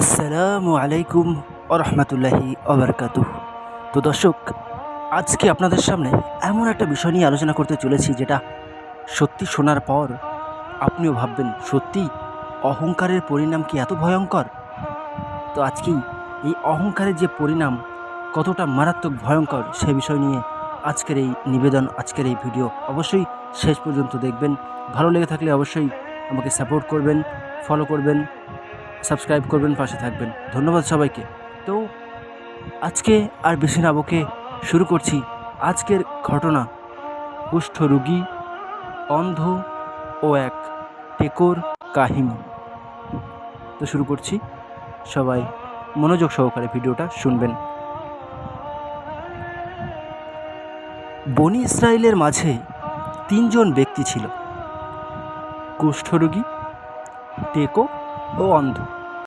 আসসালামু আলাইকুম আরহামতুল্লাহি আবরকাতু তো দর্শক, আজকে আপনাদের সামনে এমন একটা বিষয় নিয়ে আলোচনা করতে চলেছি যেটা সত্যি শোনার পর আপনিও ভাববেন, সত্যি অহংকারের পরিণাম কি এত ভয়ঙ্কর? তো আজকেই এই অহংকারের যে পরিণাম কতটা মারাত্মক ভয়ঙ্কর সে বিষয় নিয়ে আজকের এই নিবেদন, আজকের এই ভিডিও অবশ্যই শেষ পর্যন্ত দেখবেন। ভালো লেগে থাকলে অবশ্যই আমাকে সাপোর্ট করবেন, ফলো করবেন। সাবস্ক্রাইব করবেন, পাশে থাকবেন। ধন্যবাদ সবাইকে। তো আজকে আর বেশি না বকে শুরু করছি আজকের ঘটনা। কুষ্ঠ রুগী, অন্ধ ও এক টেকোর কাহিনী। তো শুরু করছি। সবাই মনোযোগ সহকারে ভিডিওটা শুনবেন। বনি ইসরায়েলের মাঝে তিনজন ব্যক্তি ছিল। কুষ্ঠরোগী টেকো ও অন্ধ।